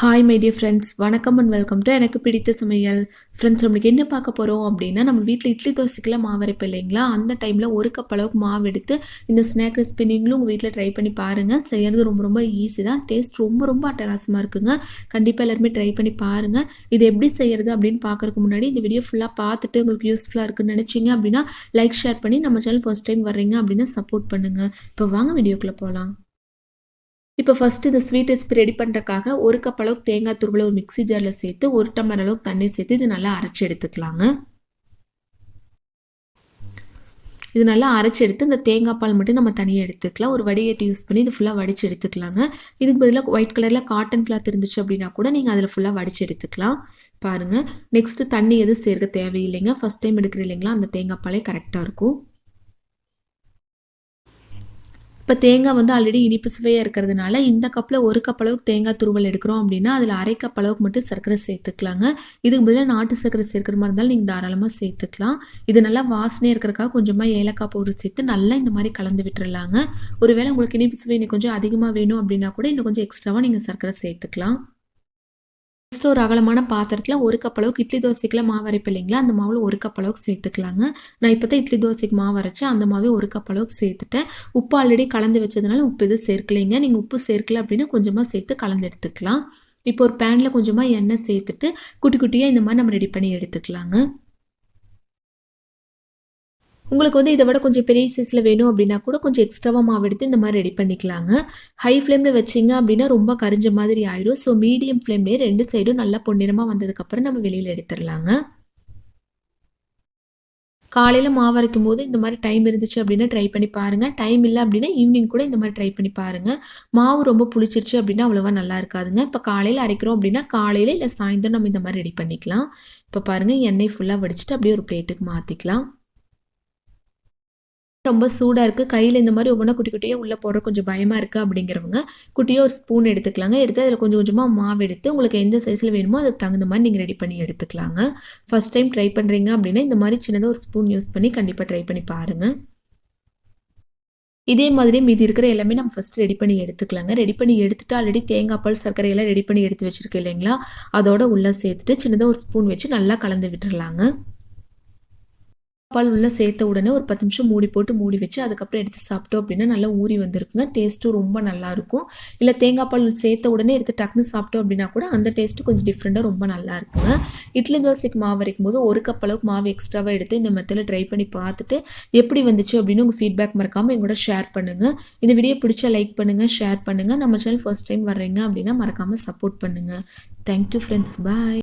Hi my friends வணக்கம் and welcome to எனக்கு பிடித்த சமையல். ஃப்ரெண்ட்ஸ் நம்மளுக்கு என்ன பார்க்க போகிறோம் அப்படின்னா நம்ம வீட்டில் இட்லி தோசைக்கெல்லாம் மாவு அரைப்போம் இல்லைங்களா? அந்த டைமில் ஒரு கப் அளவுக்கு மாவு எடுத்து இந்த ஸ்நாக் ரெசிபி நீங்களும் உங்கள் வீட்டில் ட்ரை பண்ணி பாருங்கள் செய்கிறது ரொம்ப ரொம்ப ஈஸி தான். டேஸ்ட் ரொம்ப ரொம்ப அட்டகாசமாக இருக்குங்க. கண்டிப்பாக எல்லாருமே ட்ரை பண்ணி பாருங்கள் இது எப்படி செய்கிறது அப்படின்னு பார்க்குறதுக்கு முன்னாடி இந்த வீடியோ ஃபுல்லாக பார்த்துட்டு உங்களுக்கு யூஸ்ஃபுல்லாக இருக்குன்னு நினச்சிங்க அப்படின்னா லைக் ஷேர் பண்ணி நம்ம சேனல் ஃபர்ஸ்ட் டைம் வர்றீங்க அப்படின்னா சப்போர்ட் பண்ணுங்கள் இப்போ வாங்க வீடியோக்குள்ளே போகலாம் இப்போ ஃபஸ்ட்டு இந்த ஸ்வீட் ரெசிபி ரெடி பண்ணுறக்காக ஒரு கப் அளவுக்கு தேங்காய் துருவலை ஒரு மிக்ஸி ஜாரில் சேர்த்து ஒரு டம்ளர் அளவுக்கு தண்ணி சேர்த்து இது நல்லா அரைச்சி எடுத்துக்கலாங்க. இது நல்லா அரைச்சி எடுத்து இந்த தேங்காய் பால் மட்டும் நம்ம தனியாக எடுத்துக்கலாம். ஒரு வடிகட்டி யூஸ் பண்ணி இது ஃபுல்லாக வடித்து எடுத்துக்கலாங்க. இதுக்கு பதிலாக ஒயிட் கலரில் காட்டன் கிளாத் இருந்துச்சு அப்படின்னா கூட நீங்கள் அதில் ஃபுல்லாக வடித்து எடுத்துக்கலாம். பாருங்கள் நெக்ஸ்ட்டு தண்ணி எதுவும் சேர்க்க தேவையில்லைங்க. ஃபஸ்ட் டைம் எடுக்கிற இல்லைங்களா அந்த தேங்காய் பாலே கரெக்டாக இருக்கும். இப்போ தேங்காய் வந்து ஆல்ரெடி இனிப்பு சுவையாக இருக்கிறதுனால இந்த கப்பில் ஒரு கப் அளவுக்கு தேங்காய் துருவல் எடுக்கிறோம் அப்படின்னா அதில் அரை கப் அளவுக்கு மட்டும் சர்க்கரை சேர்த்துக்கலாங்க. இதுக்கு பதிலாக நாட்டு சர்க்கரை சேர்க்குற மாதிரி இருந்தாலும் நீங்கள் தாராளமாக சேர்த்துக்கலாம். இது நல்லா வாசனையாக இருக்கிறக்காக கொஞ்சமாக ஏலக்காய் பவுடர் சேர்த்து நல்லா இந்த மாதிரி கலந்து விட்டுறலாங்க. ஒருவேளை உங்களுக்கு இனிப்பு சுவை இன்னும் கொஞ்சம் அதிகமாக வேணும் அப்படின்னா கூட இன்னும் கொஞ்சம் எக்ஸ்ட்ராவாக நீங்கள் சர்க்கரை சேர்த்துக்கலாம். ஃபஸ்ட்டு ஒரு அகலமான பாத்திரத்தில் ஒரு கப் அளவுக்கு இட்லி தோசைக்குலாம் மாவு அரைப்பு இல்லைங்களா அந்த மாவில் ஒரு கப் அளவுக்கு சேர்த்துக்கலாங்க. நான் இப்போ தான் இட்லி தோசைக்கு மாவு அரைச்சேன். அந்த மாவே ஒரு கப் அளவுக்கு சேர்த்துட்டேன். உப்பு ஆல்ரெடி கலந்து வச்சதுனால உப்பு எதுவும் சேர்க்கலைங்க. நீங்கள் உப்பு சேர்க்கல அப்படின்னா கொஞ்சமாக சேர்த்து கலந்து எடுத்துக்கலாம். இப்போ ஒரு பேனில் கொஞ்சமாக எண்ணெய் சேர்த்துட்டு குட்டி குட்டியாக இந்த மாதிரி நம்ம ரெடி பண்ணி எடுத்துக்கலாங்க. உங்களுக்கு வந்து இதை விட கொஞ்சம் பெரிய சைஸில் வேணும் அப்படின்னா கூட கொஞ்சம் எக்ஸ்ட்ராவாக மாவு எடுத்து இந்த மாதிரி ரெடி பண்ணிக்கலாங்க. ஹை ஃப்ளேமில் வச்சிங்க அப்படின்னா ரொம்ப கரிஞ்ச மாதிரி ஆயிடும். ஸோ மீடியம் ஃப்ளேம்லேயே ரெண்டு சைடும் நல்லா பொன்னிறமாக வந்ததுக்கப்புறம் நம்ம வெளியில் எடுத்துடலாங்க. காலையில் மாவு அரைக்கும் போது இந்த மாதிரி டைம் இருந்துச்சு அப்படின்னா ட்ரை பண்ணி பாருங்கள் டைம் இல்லை அப்படின்னா ஈவினிங் கூட இந்த மாதிரி ட்ரை பண்ணி பாருங்கள் மாவு ரொம்ப புளிச்சிருச்சு அப்படின்னா அவ்வளோவா நல்லா இருக்காதுங்க. இப்போ காலையில் அரைக்கிறோம் அப்படின்னா காலையில் இல்லை சாயந்தரம் நம்ம இந்த மாதிரி ரெடி பண்ணிக்கலாம். இப்போ பாருங்கள் எண்ணெய் ஃபுல்லாக வடிச்சிட்டு அப்படியே ஒரு பிளேட்டுக்கு மாற்றிக்கலாம் ரொம்ப சூடாக இருக்குது கையில் இந்த மாதிரி ஒவ்வொன்றா குட்டி குட்டியாக உள்ளே போடுற கொஞ்சம் பயமாக இருக்குது அப்படிங்கிறவங்க குட்டியாக ஒரு ஸ்பூன் எடுத்துக்கலாங்க. எடுத்து அதில் கொஞ்சம் கொஞ்சமாக மாவு எடுத்து உங்களுக்கு எந்த சைஸில் வேணுமோ அதுக்கு தகுந்த மாதிரி நீங்கள் ரெடி பண்ணி எடுத்துக்கலாங்க. ஃபஸ்ட் டைம் ட்ரை பண்ணுறீங்க அப்படின்னா இந்த மாதிரி சின்னதாக ஒரு ஸ்பூன் யூஸ் பண்ணி கண்டிப்பாக ட்ரை பண்ணி பாருங்கள் இதே மாதிரி மீதி இருக்கிற எல்லாமே நம்ம ஃபஸ்ட்டு ரெடி பண்ணி எடுத்துக்கலாங்க. ரெடி பண்ணி எடுத்துட்டு ஆல்ரெடி தேங்காய் பால் சர்க்கரையெல்லாம் ரெடி பண்ணி எடுத்து வச்சுருக்கேன் இல்லைங்களா? அதோட உள்ளே சேர்த்துட்டு சின்னதாக ஒரு ஸ்பூன் வச்சு நல்லா கலந்து விட்டுடலாங்க பால் உள்ளே சேர்த்த உடனே ஒரு பத்து நிமிஷம் மூடி போட்டு மூடி வச்சு அதுக்கப்புறம் எடுத்து சாப்பிட்டோம் அப்படின்னா நல்லா ஊறி வந்திருக்குங்க. டேஸ்ட்டும் ரொம்ப நல்லாயிருக்கும். இல்லை தேங்காய் பால் சேர்த்த உடனே எடுத்து டக்குன்னு சாப்பிட்டோம் அப்படின்னா கூட அந்த டேஸ்ட்டு கொஞ்சம் டிஃப்ரெண்ட்டாக ரொம்ப நல்லா இருக்குங்க இட்லி தோசைக்கு மாவு வரைக்கும் போது ஒரு கப் அளவுக்கு மாவு எக்ஸ்ட்ராவாக எடுத்து இந்த மெத்தடில் ட்ரை பண்ணி பார்த்துட்டு எப்படி வந்துச்சு அப்படின்னு உங்கள் ஃபீட்பேக் மறக்காமல் எங்களோட ஷேர் பண்ணுங்கள் இந்த வீடியோ பிடிச்சா லைக் பண்ணுங்கள் ஷேர் பண்ணுங்கள் நம்ம சேனல் ஃபர்ஸ்ட் டைம் வர்றீங்க அப்படின்னா மறக்காமல் சப்போர்ட் பண்ணுங்கள் தேங்க்யூ ஃப்ரெண்ட்ஸ் பாய்